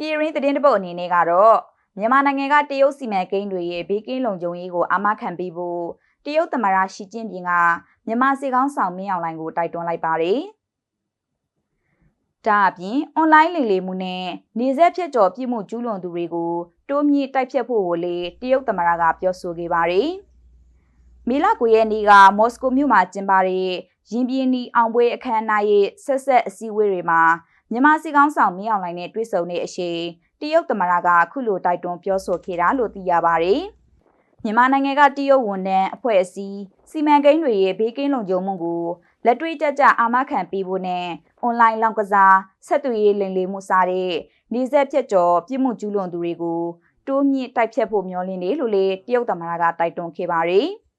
ပြည်ရင်းသတင်းတပုတ်အနေနဲ့ကတော့မြန်မာနိုင်ငံကတရုတ်စီမံကိန်းတွေရဲ့ဘေးကင်းလုံခြုံရေးကိုအာမခံပေးဖို့တရုတ်သမ္မတရှီကျင်းပင်ကမြန်မာစစ်ကောင်းဆောင်မင်းအောင်လှိုင်ကိုတိုက်တွန်းလိုက်ပါတယ်။ဒါအပြင်အွန်လိုင်းလိမ်လည်မှုနဲ့နေဆက်ဖြတ်ကျော်ပြစ်မှုကျူးလွန်သူတွေကိုတိုးမြင့်တိုက်ဖြတ်ဖို့ကိုလည်းတရုတ်သမ္မတကပြောဆိုခဲ့ပါတယ်။မီလာ9ရက်နေ့ကမော်စကိုမြို့မှာကျင်းပတဲ့ရင်ပြင်းနီအောင်ပွဲအခမ်းအနားရဲ့ဆက်ဆက်အစည်းအဝေးတွေမှာ မြန်မာစစ်ကောင်းဆောင်မင်းအောင်လှိုင်နဲ့တွေ့ဆုံတဲ့အချိန်တရုတ်သမ္မတကခုလိုတိုက်တွန်းပြောဆိုခဲ့တာလို့သိရပါတယ်။မြန်မာနိုင်ငံကတရုတ်ဝန်ထမ်းအဖွဲ့အစည်းစီမံကိန်းတွေရဲ့ဘေးကင်းလုံခြုံမှုကိုလက်တွေ့ကျကျအာမခံပေးဖို့နဲ့အွန်လိုင်းလောက်ကစားဆက်သွယ်ရေးလိမ်လည်မှုစားတဲ့နေဆက်ဖြတ်ကျော်ပြစ်မှုကျူးလွန်သူတွေကိုတိုးမြင့်တိုက်ဖြတ်ဖို့မျှော်လင့်တယ်လို့လေတရုတ်သမ္မတကတိုက်တွန်းခဲ့ပါတယ်။